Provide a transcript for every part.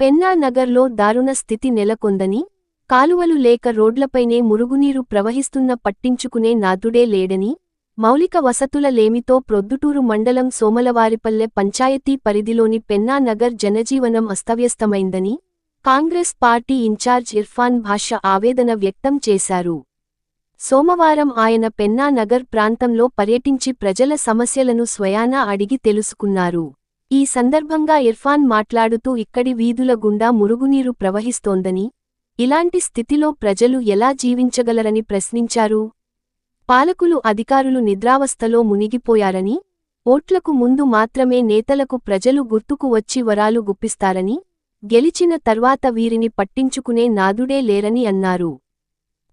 పెన్నా నగర్లో దారుణ స్థితి నెలకొందని కాలువలు లేక రోడ్లపైనే మురుగునీరు ప్రవహిస్తున్న పట్టించుకునే నాథుడే లేడని మౌలిక వసతుల లేమితో ప్రొద్దుటూరు మండలం సోమలవారిపల్లె పంచాయతీ పరిధిలోని పెన్నా నగర్ జనజీవనం అస్తవ్యస్తమైందని Congress party in charge Irfan Basha ఆవేదన వ్యక్తం చేశారు. సోమవారం ఆయన పెన్నా నగర్ ప్రాంతంలో పర్యటించి ప్రజల సమస్యలను స్వయానా అడిగి తెలుసుకున్నారు. ఈ సందర్భంగా ఇర్ఫాన్ మాట్లాడుతూ ఇక్కడి వీధుల గుండా మురుగునీరు ప్రవహిస్తోందని ఇలాంటి స్థితిలో ప్రజలు ఎలా జీవించగలరని ప్రశ్నించారు. పాలకులు అధికారులు నిద్రావస్థలో మునిగిపోయారని ఓట్లకు ముందు మాత్రమే నేతలకు ప్రజలు గుర్తుకు వచ్చి వరాలు గుప్పిస్తారని గెలిచిన తర్వాత వీరిని పట్టించుకునే నాదుడే లేరని అన్నారు.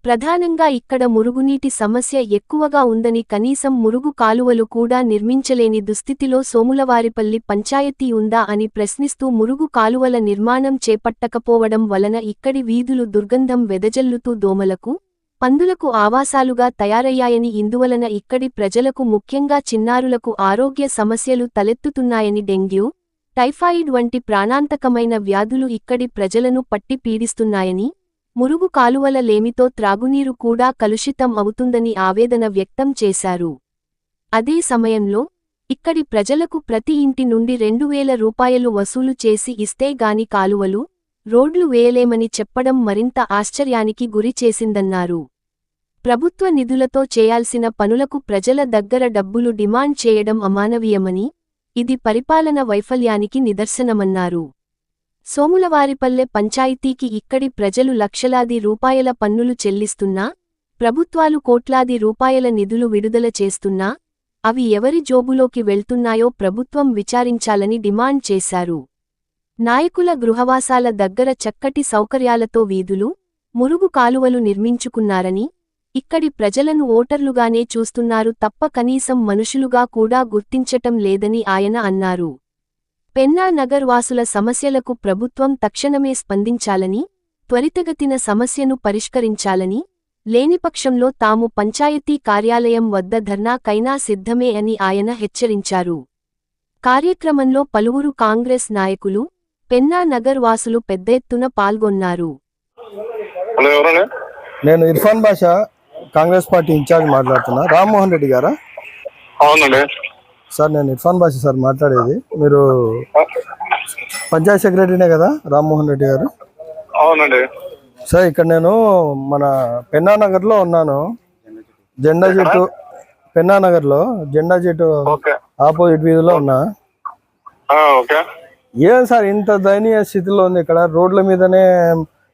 ప్రధానంగా ఇక్కడ మురుగునీటి సమస్య ఎక్కువగా ఉందని కనీసం మురుగు కాలువలు కూడా నిర్మించలేని దుస్థితిలో సోములవారిపల్లి పంచాయతీ ఉందా అని ప్రశ్నిస్తూ మురుగు కాలువల నిర్మాణం చేపట్టకపోవడం వలన ఇక్కడి వీధులు దుర్గంధం వెదజల్లుతూ దోమలకు పందులకు ఆవాసాలుగా తయారయ్యాయని ఇందువలన ఇక్కడి ప్రజలకు ముఖ్యంగా చిన్నారులకు ఆరోగ్య సమస్యలు తలెత్తుతున్నాయని డెంగ్యూ టైఫాయిడ్ వంటి ప్రాణాంతకమైన వ్యాధులు ఇక్కడి ప్రజలను పట్టి పీడిస్తున్నాయని మురుగు కాలువల లేమితో త్రాగునీరు కూడా కలుషితం అవుతుందని ఆవేదన వ్యక్తం చేశారు. అదే సమయంలో ఇక్కడి ప్రజలకు ప్రతి ఇంటి నుండి రెండు వేల రూపాయలు వసూలు చేసి ఇస్తే గాని కాలువలు రోడ్లు వేయలేమని చెప్పడం మరింత ఆశ్చర్యానికి గురి చేసిందన్నారు. ప్రభుత్వ నిధులతో చేయాల్సిన పనులకు ప్రజల దగ్గర డబ్బులు డిమాండ్ చేయడం అమానవీయమని ఇది పరిపాలన వైఫల్యానికి నిదర్శనమన్నారు. సోములవారిపల్లె పంచాయతీకి ఇక్కడి ప్రజలు లక్షలాది రూపాయల పన్నులు చెల్లిస్తున్నా ప్రభుత్వాలు కోట్లాది రూపాయల నిధులు విడుదల చేస్తున్నా అవి ఎవరి జోబులోకి వెళ్తున్నాయో ప్రభుత్వం విచారించాలని డిమాండ్ చేశారు. నాయకుల గృహవాసాల దగ్గర చక్కటి సౌకర్యాలతో వీధులు మురుగు కాలువలు నిర్మించుకున్నారని ఇక్కడి ప్రజలను ఓటర్లుగానే చూస్తున్నారు తప్ప కనీసం మనుషులుగా కూడా గుర్తించటం లేదని ఆయన అన్నారు. పెన్నా నగర్ వాసుల సమస్యలకు ప్రభుత్వం తక్షణమే స్పందించాలని త్వరితగతిన సమస్యను పరిష్కరించాలని లేనిపక్షంలో తాము పంచాయతీ కార్యాలయం వద్ద ధర్నాకైనా సిద్ధమే అని ఆయన హెచ్చరించారు. కార్యక్రమంలో పలువురు కాంగ్రెస్ నాయకులు పెన్నా నగర్ వాసులు పెద్ద ఎత్తున పాల్గొన్నారు. నేను Irfan Basha Congress party in charge మాట్లాడుతున్నా. రామ్మోహన్ రెడ్డి గారా? అవునండి. సార్ నేను ఇర్ఫాన్ బాషా సార్ మాట్లాడేది. మీరు పంచాయత్ సెక్రటరీనే కదా రామ్మోహన్ రెడ్డి గారు? అవునండి. సార్ ఇక్కడ నేను మన పెన్నా నగర్లో ఉన్నాను. జెండా చెట్టు పెన్నా నగర్లో జెండా చెట్టు ఆపోజిట్ వీధిలో ఉన్నా. ఏం సార్ ఇంత దయనీయ స్థితిలో ఉంది ఇక్కడ? రోడ్ల మీదనే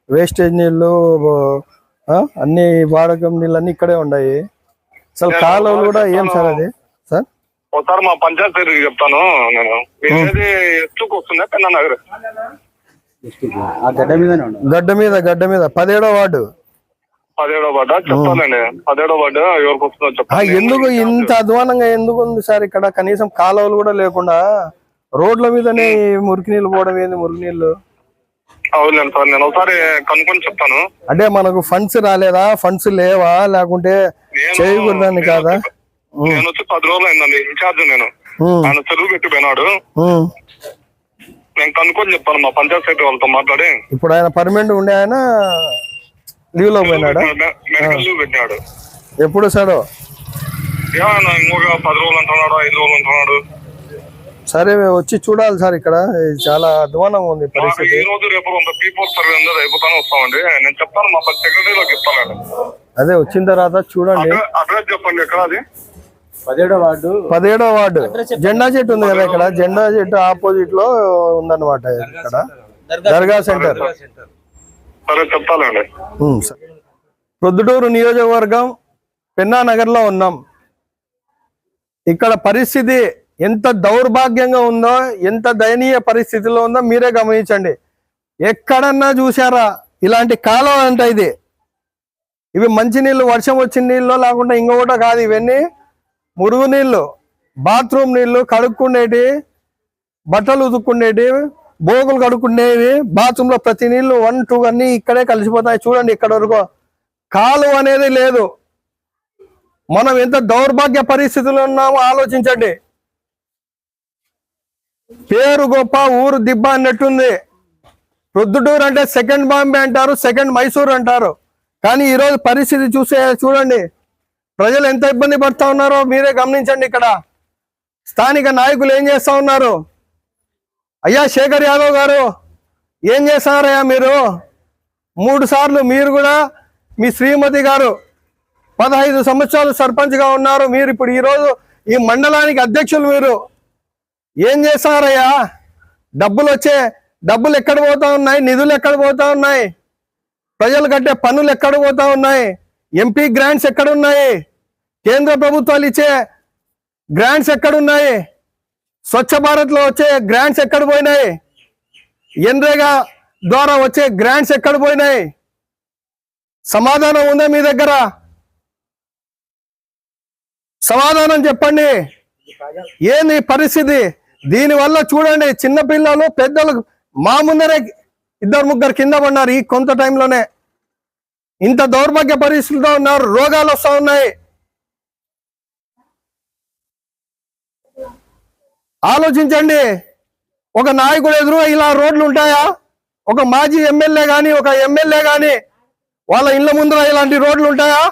వేస్టేజ్ నీళ్ళు ఆ, అన్ని వాడకం నీళ్ళు అన్ని ఇక్కడే ఉన్నాయి అసలు కాలువలు కూడా ఏం సార్ అది? సార్? ఒకసారి మా పంచాయత్ దగ్గరికి చెప్తాను నేను. ఎత్తుకు వస్తుందా పెన్నా నగర్? గడ్డ మీదనే ఉన్నాం గడ్డ మీద గడ్డ మీద. పదిహేడో వార్డు. పదిహేడో పాట చెప్తానండి పదిహేడో పాట ఎవరికి వస్తుందో ఆ, చెప్తాను ఎందుకు ఇంత అధ్వానంగా ఎందుకు ఉంది సార్ ఇక్కడ? కనీసం కాలువలు కూడా లేకుండా రోడ్ల మీదనే మురికి నీళ్ళు పోవడం ఏంది? మురికి నీళ్ళు. అవునండి సార్ నేను ఒకసారి కనుక్కొని చెప్తాను. అంటే మనకు ఫండ్స్ రాలేదా? ఫండ్స్ లేవా? లేకుంటే నేను- చేయకూడదని నేను కాదా నేను వచ్చి పది రోజులు అయిందండి ఇన్ఛార్జ్ నేను. ఆయన తెలుగు పెట్టిపోయినాడు. నేను కనుక్కొని చెప్తాను మా పంచాయత్ సెక్రటరీ వాళ్ళతో మాట్లాడి. ఇప్పుడు ఆయన పర్మనెంట్ ఉండే ఆయన లీవ్లో పోయినాడా? లీవ్ పెట్టినాడు. ఎప్పుడు సాడో ఏమన్నా ఇంకొక పది రోజులు అంటున్నాడు ఐదు రోజులు అంటున్నాడు. సరే వచ్చి చూడాలి సార్ ఇక్కడ. చాలా అధ్వానంగా ఉంది పరిస్థితి. ఈ రోజు రేపు పీపుల్ సర్వే ఉంది వస్తామండి. నేను చెప్తాను మా సెక్రటరీలోకి చెప్తాను అదే వచ్చిన తర్వాత చూడండి. అడ్రస్ చెప్పండి ఎక్కడ అది? పదిహేడో వార్డు. పదిహేడో వార్డు. జెండా చెట్టు ఉంది కదా ఇక్కడ. జెండా చెట్టు ఆపోజిట్లో ఉందన్నమాట ఇక్కడ. దర్గా సెంటర్. ప్రొద్దుటూరు నియోజకవర్గం పెన్నా నగర్లో ఉన్నాం. ఇక్కడ పరిస్థితి ఎంత దౌర్భాగ్యంగా ఉందో ఎంత దయనీయ పరిస్థితిలో ఉందో మీరే గమనించండి. ఎక్కడన్నా చూసారా ఇలాంటి కాలం అంట ఇది. ఇవి మంచి నీళ్ళు వర్షం వచ్చిన నీళ్ళు లేకుండా ఇంకొకటో కాదు ఇవన్నీ. మురుగు నీళ్ళు బాత్రూమ్ నీళ్ళు కడుక్కునేటి బట్టలు ఉతుక్కునేటి బోగులు కడుక్కునేవి బాత్రూమ్లో ప్రతి నీళ్ళు వన్ టూ అన్ని ఇక్కడే కలిసిపోతాయి. చూడండి ఇక్కడ వరకు. కాలు అనేది లేదు. మనం ఎంత దౌర్భాగ్య పరిస్థితులు ఉన్నామో ఆలోచించండి. పేరు గొప్ప ఊరు దిబ్బ అన్నట్టుంది. ప్రొద్దుటూరు అంటే సెకండ్ బాంబే అంటారు సెకండ్ మైసూర్ అంటారు. కానీ ఈరోజు పరిస్థితి చూసే చూడండి. ప్రజలు ఎంత ఇబ్బంది పడుతూ ఉన్నారో మీరే గమనించండి ఇక్కడ. స్థానిక నాయకులు ఏం చేస్తూ ఉన్నారు? అయ్యా శేఖర్ యాదవ్ గారు ఏం చేస్తారయ్యా మీరు? మూడు సార్లు మీరు కూడా మీ శ్రీమతి గారు పదహైదు సంవత్సరాలు సర్పంచ్గా ఉన్నారు. మీరు ఇప్పుడు ఈరోజు ఈ మండలానికి అధ్యక్షులు మీరు. ఏం చేశారయ్యా డబ్బులు వచ్చే డబ్బులు ఎక్కడ పోతా ఉన్నాయి? నిధులు ఎక్కడ పోతా ఉన్నాయి? ప్రజలు కట్టే పన్నులు ఎక్కడ పోతా ఉన్నాయి? ఎంపీ గ్రాంట్స్ ఎక్కడ ఉన్నాయి? కేంద్ర ప్రభుత్వాలు ఇచ్చే గ్రాంట్స్ ఎక్కడున్నాయి? స్వచ్ఛ భారత్లో వచ్చే గ్రాంట్స్ ఎక్కడ పోయినాయి? ఎన్రేగా ద్వారా వచ్చే గ్రాంట్స్ ఎక్కడ పోయినాయి? సమాధానం ఉందా మీ దగ్గర? సమాధానం చెప్పండి. ఏంది పరిస్థితి? దీనివల్ల చూడండి చిన్న పిల్లలు పెద్దలు మా ముందరే ఇద్దరు ముగ్గురు కింద పడినారు ఈ కొంత టైంలోనే ఇంత దౌర్భాగ్య పరిస్థితుల్లో ఉన్నారు రోగాలు వస్తూ ఉన్నాయి. ఆలోచించండి. ఒక నాయకుడు ఎదురు ఇలా రోడ్లు ఉంటాయా? ఒక మాజీ ఎమ్మెల్యే కానీ ఒక ఎమ్మెల్యే కానీ వాళ్ళ ఇళ్ళ ముందర ఇలాంటి రోడ్లు ఉంటాయా?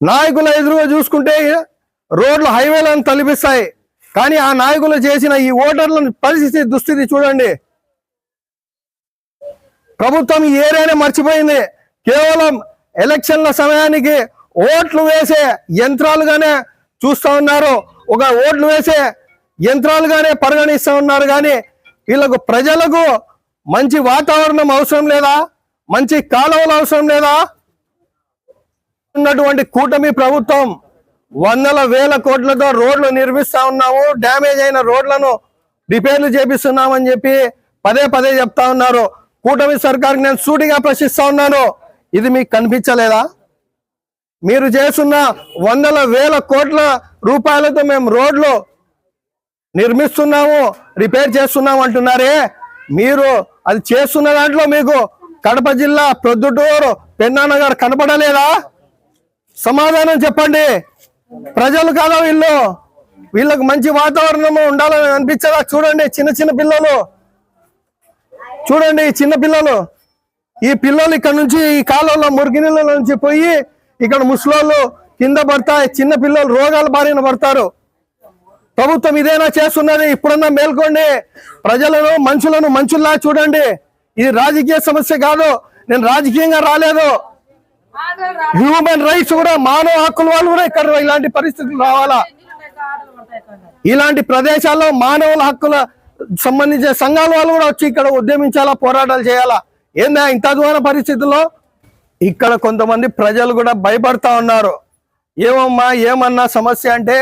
నాయకుల ఎదురుగా చూసుకుంటే రోడ్లు హైవేలను తలిపిస్తాయి. కానీ ఆ నాయకులు చేసిన ఈ ఓటర్ల పరిస్థితి దుస్థితి చూడండి. ప్రభుత్వం ఈ ఏరియానే మర్చిపోయింది. కేవలం ఎలక్షన్ల సమయానికి ఓట్లు వేసే యంత్రాలుగానే చూస్తూ ఉన్నారు. ఒక ఓట్లు వేసే యంత్రాలుగానే పరిగణిస్తూ ఉన్నారు కానీ వీళ్ళకు ప్రజలకు మంచి వాతావరణం అవసరం లేదా? మంచి కాలువలు అవసరం లేదా? ఉన్నటువంటి కూటమి ప్రభుత్వం వందల వేల కోట్లతో రోడ్లు నిర్మిస్తా ఉన్నాము. డ్యామేజ్ అయిన రోడ్లను రిపేర్లు చేపిస్తున్నామని చెప్పి పదే పదే చెప్తా ఉన్నారు. కూటమి సర్కార్కి నేను సూటిగా ప్రశ్నిస్తా ఉన్నాను. ఇది మీకు కనిపించలేదా? మీరు చేస్తున్న వందల వేల కోట్ల రూపాయలతో మేము రోడ్లు నిర్మిస్తున్నాము రిపేర్ చేస్తున్నాము అంటున్నారే. మీరు అది చేస్తున్న దాంట్లో మీకు కడప జిల్లా ప్రొద్దుటూరు పెన్నానగర్ కనపడలేదా? సమాధానం చెప్పండి. ప్రజలు కాదా వీళ్ళు? వీళ్ళకు మంచి వాతావరణము ఉండాలని అనిపించదా? చూడండి చిన్న చిన్న పిల్లలు. చూడండి చిన్న పిల్లలు. ఈ పిల్లలు ఇక్కడ నుంచి ఈ కాలంలో మురికి నీళ్ళ నుంచి పోయి ఇక్కడ ముసలోళ్ళు కింద పడతాయి చిన్న పిల్లలు రోగాల బారిన పడతారు. ప్రభుత్వం ఇదేనా చేస్తున్నది? ఇప్పుడన్నా మేల్కోండి. ప్రజలను మనుషులను మనుషుల్లా చూడండి. ఇది రాజకీయ సమస్య కాదు. నేను రాజకీయంగా రాలేదు. హ్యూమన్ రైట్స్ కూడా మానవ హక్కుల వాళ్ళు కూడా ఇక్కడ ఇలాంటి పరిస్థితులు రావాలా? ఇలాంటి ప్రదేశాల్లో మానవుల హక్కుల సంబంధించిన సంఘాల వాళ్ళు కూడా వచ్చి ఇక్కడ ఉద్యమించాలా పోరాటాలు చేయాలా? ఏందా ఇంత అధ్వాన పరిస్థితుల్లో? ఇక్కడ కొంతమంది ప్రజలు కూడా భయపడతా ఉన్నారు. ఏమమ్మా ఏమన్నా సమస్య అంటే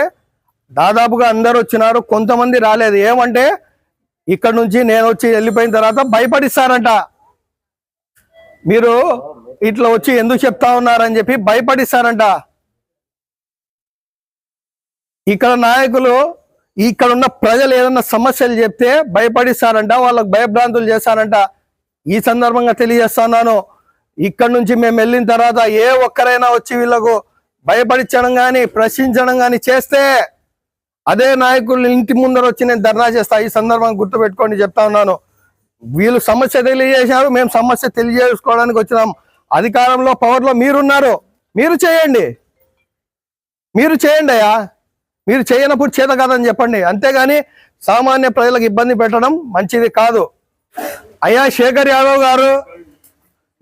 దాదాపుగా అందరు వచ్చినారు కొంతమంది రాలేదు. ఏమంటే ఇక్కడ నుంచి నేను వచ్చి వెళ్ళిపోయిన తర్వాత భయపడిస్తారంట. మీరు ఇట్లా వచ్చి ఎందుకు చెప్తా ఉన్నారని చెప్పి భయపడిస్తారంట. ఇక్కడ నాయకులు ఇక్కడ ఉన్న ప్రజలు ఏదన్నా సమస్యలు చెప్తే భయపడిస్తారంట వాళ్ళకు భయభ్రాంతులు చేస్తారంట. ఈ సందర్భంగా తెలియజేస్తున్నాను ఇక్కడ నుంచి మేము వెళ్ళిన తర్వాత ఏ ఒక్కరైనా వచ్చి వీళ్ళకు భయపడించడం కానీ ప్రశ్నించడం కానీ చేస్తే అదే నాయకులు ఇంటి ముందర వచ్చి నేను ధర్నా చేస్తా. ఈ సందర్భాన్ని గుర్తుపెట్టుకోండి చెప్తా ఉన్నాను. వీళ్ళు సమస్య తెలియజేశారు. మేము సమస్య తెలియజేసుకోవడానికి వచ్చినాం. అధికారంలో పవర్లో మీరున్నారు. మీరు చేయండి. మీరు చేయండి అయ్యా. మీరు చేయనప్పుడు చేత కాదని చెప్పండి. అంతేగాని సామాన్య ప్రజలకు ఇబ్బంది పెట్టడం మంచిది కాదు. అయ్యా శేఖర్ యాదవ్ గారు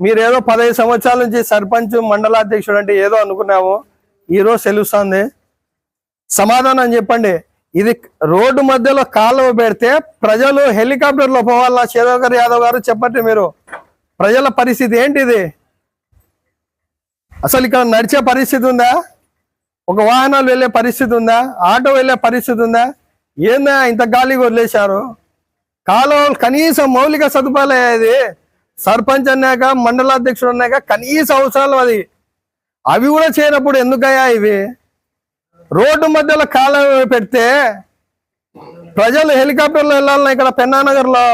మీరేదో పదహైదు సంవత్సరాల నుంచి సర్పంచ్ మండలాధ్యక్షుడు అంటే ఏదో అనుకున్నాము ఈరోజు తెలుస్తుంది. సమాధానం చెప్పండి. ఇది రోడ్డు మధ్యలో కాలువ పెడితే ప్రజలు హెలికాప్టర్లో పోవాలా? శేఖర్ యాదవ్ గారు చెప్పండి మీరు. ప్రజల పరిస్థితి ఏంటిది? అసలు ఇక్కడ నడిచే పరిస్థితి ఉందా? ఒక వాహనాలు వెళ్ళే పరిస్థితి ఉందా? ఆటో వెళ్ళే పరిస్థితి ఉందా? ఏందా ఇంత గాలిగా వదిలేశారు? కాలువలు కనీసం మౌలిక సదుపాయాలు ఇది సర్పంచ్ అన్నాక మండలాధ్యక్షుడు అన్నాక కనీస అవసరాలు అది. అవి కూడా చేయనప్పుడు ఎందుకయ్యా ఇవి? రోడ్డు మధ్యలో కాలం పెడితే ప్రజలు హెలికాప్టర్లో వెళ్ళాలన్నా ఇక్కడ పెన్నానగర్లో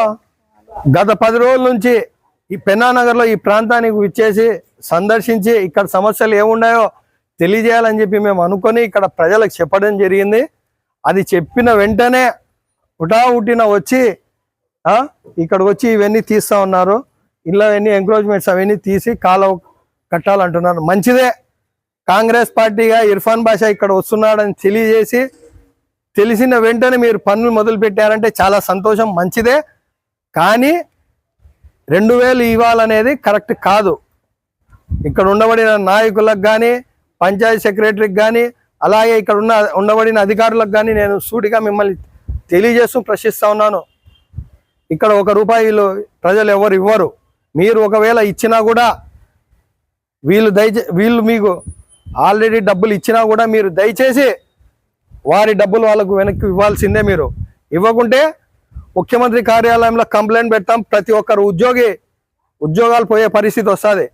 గత పది రోజుల నుంచి ఈ పెన్నానగర్లో ఈ ప్రాంతానికి విచ్చేసి సందర్శించి ఇక్కడ సమస్యలు ఏమున్నాయో తెలియజేయాలని చెప్పి మేము అనుకొని ఇక్కడ ప్రజలకు చెప్పడం జరిగింది. అది చెప్పిన వెంటనే ఉటా ఉట్టిన వచ్చి ఇక్కడ ఇక్కడికి వచ్చి ఇవన్నీ తీస్తా ఉన్నారు. ఇంట్లో అవన్నీ ఎంక్రోచ్మెంట్స్ అవన్నీ తీసి కాలువ కట్టాలంటున్నారు. మంచిదే. కాంగ్రెస్ పార్టీగా ఇర్ఫాన్ బాషా ఇక్కడ వస్తున్నాడని తెలియజేసి తెలిసిన వెంటనే మీరు పనులు మొదలు పెట్టారంటే చాలా సంతోషం మంచిదే. కానీ రెండు వేలు ఇవ్వాలనేది కరెక్ట్ కాదు. ఇక్కడ ఉండబడిన నాయకులకు కానీ పంచాయతీ సెక్రటరీకి కానీ అలాగే ఇక్కడ ఉన్న ఉండబడిన అధికారులకు కానీ నేను సూటిగా మిమ్మల్ని తెలియజేస్తూ ప్రశ్నిస్తా ఉన్నాను. ఇక్కడ ఒక రూపాయలు ప్రజలు ఎవరు ఇవ్వరు. మీరు ఒకవేళ ఇచ్చినా కూడా వీళ్ళు దయచే వీళ్ళు మీకు ఆల్రెడీ డబ్బులు ఇచ్చినా కూడా మీరు దయచేసి వారి డబ్బులు వాళ్ళకు వెనక్కి ఇవ్వాల్సిందే మీరు. ఇవ్వకుంటే ముఖ్యమంత్రి కార్యాలయంలో కంప్లైంట్ పెడతాం. ప్రతి ఒక్కరు ఉద్యోగి ఉద్యోగాలు పోయే పరిస్థితి వస్తుంది.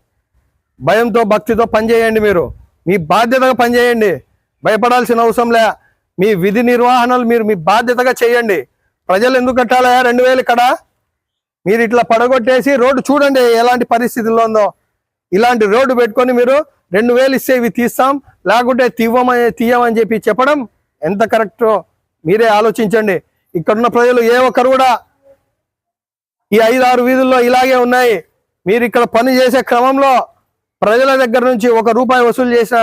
భయంతో భక్తితో పనిచేయండి మీరు. మీ బాధ్యతగా పనిచేయండి. భయపడాల్సిన అవసరం లే. మీ విధి నిర్వహణలు మీరు మీ బాధ్యతగా చేయండి. ప్రజలు ఎందుకు కట్టాలయా రెండు వేలు ఇక్కడ. మీరు ఇట్లా పడగొట్టేసి రోడ్డు చూడండి ఎలాంటి పరిస్థితుల్లో ఉందో. ఇలాంటి రోడ్డు పెట్టుకొని మీరు రెండు వేలు ఇస్తే ఇవి తీస్తాం లేకుంటే తీవ్వమని తీయమని చెప్పి చెప్పడం ఎంత కరెక్టో? మీరే ఆలోచించండి. ఇక్కడున్న ప్రజలు ఏ ఒక్కరు కూడా ఈ ఐదు ఆరు వీధుల్లో ఇలాగే ఉన్నాయి. మీరు ఇక్కడ పని చేసే క్రమంలో ప్రజల దగ్గర నుంచి ఒక రూపాయి వసూలు చేసినా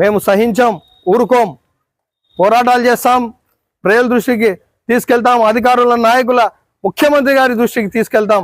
మేము సహించాం ఊరుకోం. పోరాటాలు చేస్తాం. ప్రజల దృష్టికి తీసుకెళ్తాం. అధికారుల నాయకుల ముఖ్యమంత్రి గారి దృష్టికి తీసుకెళ్తాం